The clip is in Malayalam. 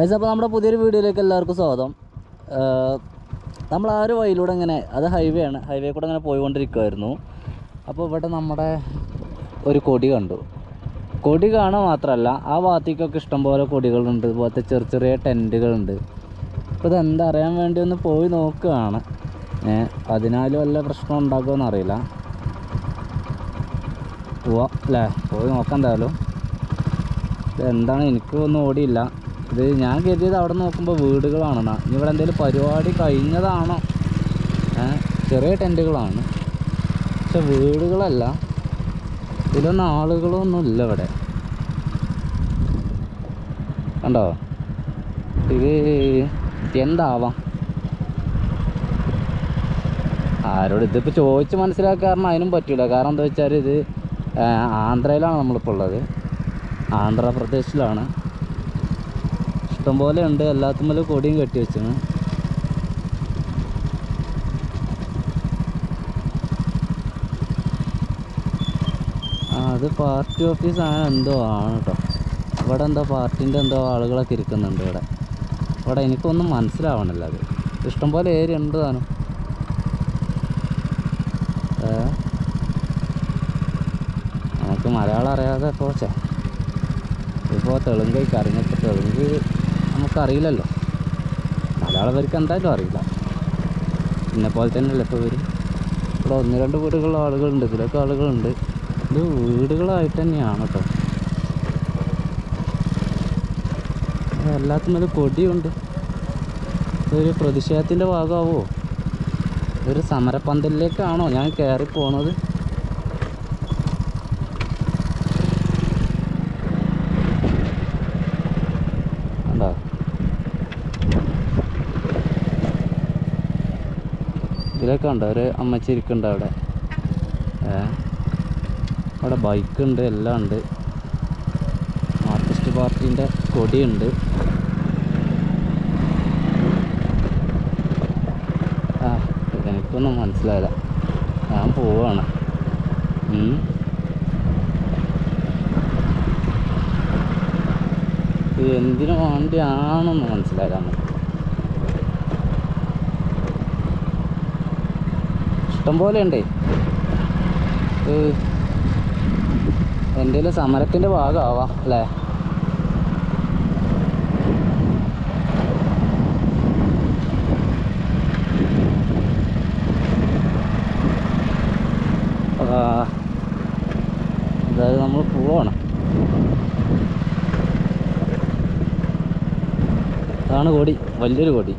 ഗൈസ് അപ്പോൾ നമ്മുടെ പുതിയൊരു വീഡിയോയിലേക്ക് എല്ലാവർക്കും സ്വാഗതം. നമ്മൾ ആ ഒരു വഴിയിലൂടെ ഇങ്ങനെ അത് ഹൈവേ ആണ്. ഹൈവേ കൂടെ ഇങ്ങനെ പോയിക്കൊണ്ടിരിക്കുമായിരുന്നു അപ്പോൾ ഇവിടെ നമ്മുടെ ഒരു കൊടി കണ്ടു. കൊടി കാണാൻ മാത്രമല്ല ആ ഭാഗത്തേക്കൊക്കെ ഇഷ്ടംപോലെ കൊടികളുണ്ട്. ഇതുപോലത്തെ ചെറിയ ചെറിയ ടെന്റുകളുണ്ട് അപ്പോൾ ഇതെന്താ അറിയാൻ വേണ്ടി ഒന്ന് പോയി നോക്കുകയാണ്. അതിനാലും വല്ല പ്രശ്നം ഉണ്ടാക്കുമെന്ന് അറിയില്ല പോവാം അല്ലേ? പോയി നോക്കാം എന്തായാലും. എന്താണ് എനിക്ക് ഒന്നും ഓടിയില്ല. ഇത് ഞാൻ കരുതിയത് അവിടെ നോക്കുമ്പോൾ വീടുകളാണെന്നാ ഇനി ഇവിടെ എന്തെങ്കിലും പരിപാടി കഴിഞ്ഞതാണോ? ചെറിയ ടെന്റുകളാണ് പക്ഷെ വീടുകളല്ല. ഇതിലൊന്നും ആളുകളൊന്നും ഇല്ല ഇവിടെ. കണ്ടോ? ഇത് എന്താവാം? ആരോട് ഇതിപ്പോൾ ചോദിച്ച് മനസ്സിലാക്കാൻ അതിനും പറ്റില്ല കാരണം എന്താ വെച്ചാൽ ഇത് ആന്ധ്രയിലാണ് നമ്മളിപ്പോൾ ഉള്ളത്. ആന്ധ്രാപ്രദേശിലാണ്. ഇഷ്ടംപോലെ ഉണ്ട്. എല്ലാത്തുമ്മലും കൊടിയും കെട്ടി വെച്ചാണ് അത് പാർട്ടി ഓഫീസ് ആണ്. എന്തോ ആണ് കേട്ടോ ഇവിടെ എന്തോ പാർട്ടിന്റെ എന്തോ ആളുകളൊക്കെ ഇരിക്കുന്നുണ്ട് ഇവിടെ. ഇവിടെ എനിക്കൊന്നും മനസ്സിലാവണില്ല അത്. ഇഷ്ടം പോലെ ഏരിയ ഉണ്ട് താനും. നമുക്ക് മലയാളം അറിയാതെ ഇപ്പോൾ ചെ ഇപ്പോൾ തെലുങ്ക് അറിഞ്ഞിട്ട് തെലുങ്ക് നമുക്കറിയില്ലല്ലോ. മലയാളവർക്ക് എന്തായാലും അറിയില്ല. എന്നെ പോലെ തന്നെയല്ലേ ഇപ്പോൾ വരും ഇവിടെ ഒന്ന് രണ്ട് വീടുകളുള്ള ആളുകളുണ്ട് ഇതിലൊക്കെ ആളുകളുണ്ട്. ഇത് വീടുകളായിട്ട് തന്നെയാണ് കേട്ടോ. എല്ലാത്തിനും ഒരു കൊടിയുണ്ട്. ഇതൊരു പ്രതിഷേധത്തിന്റെ ഭാഗമാവോ? ഒരു സമരപ്പന്തലിലേക്കാണോ ഞാൻ കയറി പോണത് കണ്ടോ ഇതിലൊക്കെ ഉണ്ടോ ഒരു അമ്മച്ചി ഇരിക്കുന്നുണ്ട് അവിടെ. അവിടെ ബൈക്ക് ഉണ്ട് എല്ലാം ഉണ്ട്. മാർക്സിസ്റ്റ് പാർട്ടീന്റെ കൊടിയുണ്ട്. ആ എനിക്കൊന്നും മനസ്സിലായില്ല. ഞാൻ പോവാണ്. എന്തിനു വേണ്ടിയാണെന്ന് മനസ്സിലായില്ല നമുക്ക്. ഇഷ്ടം പോലെ ഉണ്ടേ എന്തെങ്കിലും സമരത്തിന്റെ ഭാഗമാവാം അല്ലേ? അതായത് നമ്മൾ പോവാണ്. അതാണ് കൊടി വലിയൊരു കൊടി.